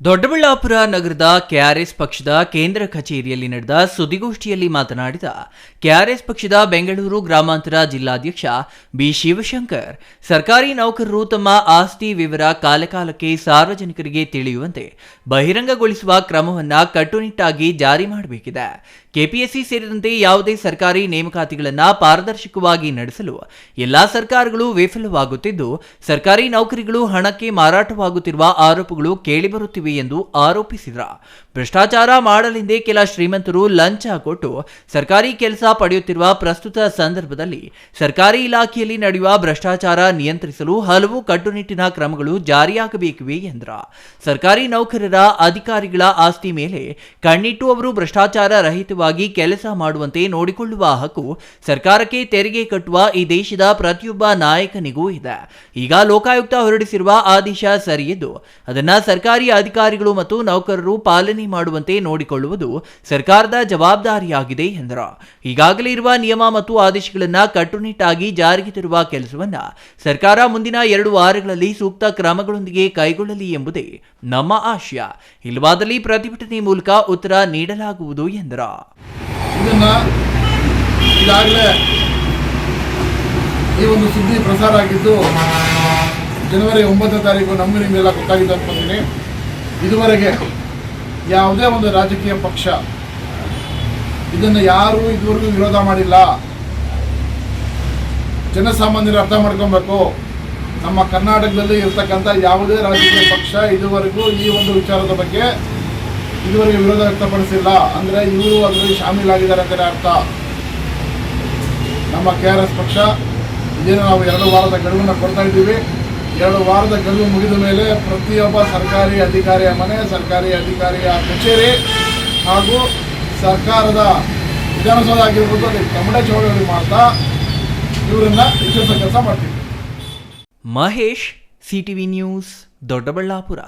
ದೊಡ್ಡಬಳ್ಳಾಪುರ ನಗರದ ಕೆಆರ್ಎಸ್ ಪಕ್ಷದ ಕೇಂದ್ರ ಕಚೇರಿಯಲ್ಲಿ ನಡೆದ ಸುದ್ದಿಗೋಷ್ಠಿಯಲ್ಲಿ ಮಾತನಾಡಿದ ಕೆಆರ್ಎಸ್ ಪಕ್ಷದ ಬೆಂಗಳೂರು ಗ್ರಾಮಾಂತರ ಜಿಲ್ಲಾಧ್ಯಕ್ಷ ಬಿ ಶಿವಶಂಕರ್, ಸರ್ಕಾರಿ ನೌಕರರು ತಮ್ಮ ಆಸ್ತಿ ವಿವರ ಕಾಲಕಾಲಕ್ಕೆ ಸಾರ್ವಜನಿಕರಿಗೆ ತಿಳಿಯುವಂತೆ ಬಹಿರಂಗಗೊಳಿಸುವ ಕ್ರಮವನ್ನು ಕಟ್ಟುನಿಟ್ಟಾಗಿ ಜಾರಿ ಮಾಡಬೇಕಿದೆ. ಕೆಪಿಎಸ್ಸಿ ಸೇರಿದಂತೆ ಯಾವುದೇ ಸರ್ಕಾರಿ ನೇಮಕಾತಿಗಳನ್ನು ಪಾರದರ್ಶಕವಾಗಿ ನಡೆಸಲು ಎಲ್ಲಾ ಸರ್ಕಾರಗಳು ವಿಫಲವಾಗುತ್ತಿದ್ದು, ಸರ್ಕಾರಿ ನೌಕರಿಗಳು ಹಣಕ್ಕೆ ಮಾರಾಟವಾಗುತ್ತಿರುವ ಆರೋಪಗಳು ಕೇಳಿಬರುತ್ತಿವೆ ಎಂದು ಆರೋಪಿಸಿದ್ರ. ಭ್ರಷ್ಟಾಚಾರ ಮಾಡಲೆಂದೇ ಕೆಲ ಶ್ರೀಮಂತರು ಲಂಚ ಕೊಟ್ಟು ಸರ್ಕಾರಿ ಕೆಲಸ ಪಡೆಯುತ್ತಿರುವ ಪ್ರಸ್ತುತ ಸಂದರ್ಭದಲ್ಲಿ ಸರ್ಕಾರಿ ಇಲಾಖೆಯಲ್ಲಿ ನಡೆಯುವ ಭ್ರಷ್ಟಾಚಾರ ನಿಯಂತ್ರಿಸಲು ಹಲವು ಕಟ್ಟುನಿಟ್ಟಿನ ಕ್ರಮಗಳು ಜಾರಿಯಾಗಬೇಕಿವೆ ಎಂದ್ರ. ಸರ್ಕಾರಿ ನೌಕರರ ಅಧಿಕಾರಿಗಳ ಆಸ್ತಿ ಮೇಲೆ ಕಣ್ಣಿಟ್ಟು ಅವರು ಭ್ರಷ್ಟಾಚಾರ ರಹಿತವಾಗಿ ಕೆಲಸ ಮಾಡುವಂತೆ ನೋಡಿಕೊಳ್ಳುವ ಹಕ್ಕು ಸರ್ಕಾರಕ್ಕೆ ತೆರಿಗೆ ಕಟ್ಟುವ ಈ ದೇಶದ ಪ್ರತಿಯೊಬ್ಬ ನಾಯಕನಿಗೂ ಇದೆ. ಈಗ ಲೋಕಾಯುಕ್ತ ಹೊರಡಿಸಿರುವ ಆದೇಶ ಸರಿಯಿದ್ದು. ಅದನ್ನ ಸರ್ಕಾರಿ ಅಧಿಕಾರಿಗಳು ಮತ್ತು ನೌಕರರು ಪಾಲನೆ ಮಾಡುವಂತೆ ನೋಡಿಕೊಳ್ಳುವುದು ಸರ್ಕಾರದ ಜವಾಬ್ದಾರಿಯಾಗಿದೆ ಎಂದರು. ಈಗಾಗಲೇ ಇರುವ ನಿಯಮ ಮತ್ತು ಆದೇಶಗಳನ್ನು ಕಟ್ಟುನಿಟ್ಟಾಗಿ ಜಾರಿಗೆ ತರುವ ಕೆಲಸವನ್ನ ಸರ್ಕಾರ ಮುಂದಿನ ಎರಡು ವಾರಗಳಲ್ಲಿ ಸೂಕ್ತ ಕ್ರಮಗಳೊಂದಿಗೆ ಕೈಗೊಳ್ಳಲಿ ಎಂಬುದೇ ನಮ್ಮ ಆಶಯ. ಇಲ್ಲವಾದಲ್ಲಿ ಪ್ರತಿಭಟನೆ ಮೂಲಕ ಉತ್ತರ ನೀಡಲಾಗುವುದು ಎಂದರು. ಈ ಒಂದು ಸುದ್ದಿ ಪ್ರಸಾರ ಆಗಿದ್ದು, ಜನವರಿ ಒಂಬತ್ತನೇ ತಾರೀಕು ನಮ್ಮ ನಿಮಗೆಲ್ಲ ಗೊತ್ತಾಗಿದೆ ಅನ್ಕೊಂತೀನಿ. ಇದುವರೆಗೆ ಯಾವುದೇ ಒಂದು ರಾಜಕೀಯ ಪಕ್ಷ ಇದನ್ನು ಯಾರು ಇದುವರೆಗೂ ವಿರೋಧ ಮಾಡಿಲ್ಲ. ಜನಸಾಮಾನ್ಯರು ಅರ್ಥ ಮಾಡ್ಕೊಬೇಕು. ನಮ್ಮ ಕರ್ನಾಟಕದಲ್ಲಿ ಇರ್ತಕ್ಕಂಥ ಯಾವುದೇ ರಾಜಕೀಯ ಪಕ್ಷ ಇದುವರೆಗೂ ಈ ಒಂದು ವಿಚಾರದ ಬಗ್ಗೆ ಇದುವರೆಗೆ ವಿರೋಧ ವ್ಯಕ್ತಪಡಿಸಿಲ್ಲ. ಅಂದರೆ ಇವರು ಅದರಲ್ಲಿ ಶಾಮೀಲಾಗಿದ್ದಾರೆ ಅಂತಲೇ ಅರ್ಥ. ನಮ್ಮ ಕೆ ಆರ್ ಎಸ್ ಪಕ್ಷ, ಇದೇನು ನಾವು ಎರಡು ವಾರದ ಗಡುವನ್ನು ಕೊಡ್ತಾ ಇದ್ದೀವಿ. ಎರಡು ವಾರದ ಗಡುವು ಮುಗಿದ ಮೇಲೆ ಪ್ರತಿಯೊಬ್ಬ ಸರ್ಕಾರಿ ಅಧಿಕಾರಿಯ ಮನೆ, ಸರ್ಕಾರಿ ಅಧಿಕಾರಿಯ ಕಚೇರಿ ಹಾಗೂ ಸರ್ಕಾರದ ವಿಧಾನಸೌಧ ಆಗಿರ್ಬೋದು, ಅಲ್ಲಿ ಕಮಟ ಚಳವಳಿ ಮಾಡ್ತಾ ಇವರನ್ನ ಕೆಲಸ ಮಾಡ್ತೀವಿ ಮಹೇಶ್ ಸಿಟಿವಿ ನ್ಯೂಸ್ ದೊಡ್ಡಬಳ್ಳಾಪುರ.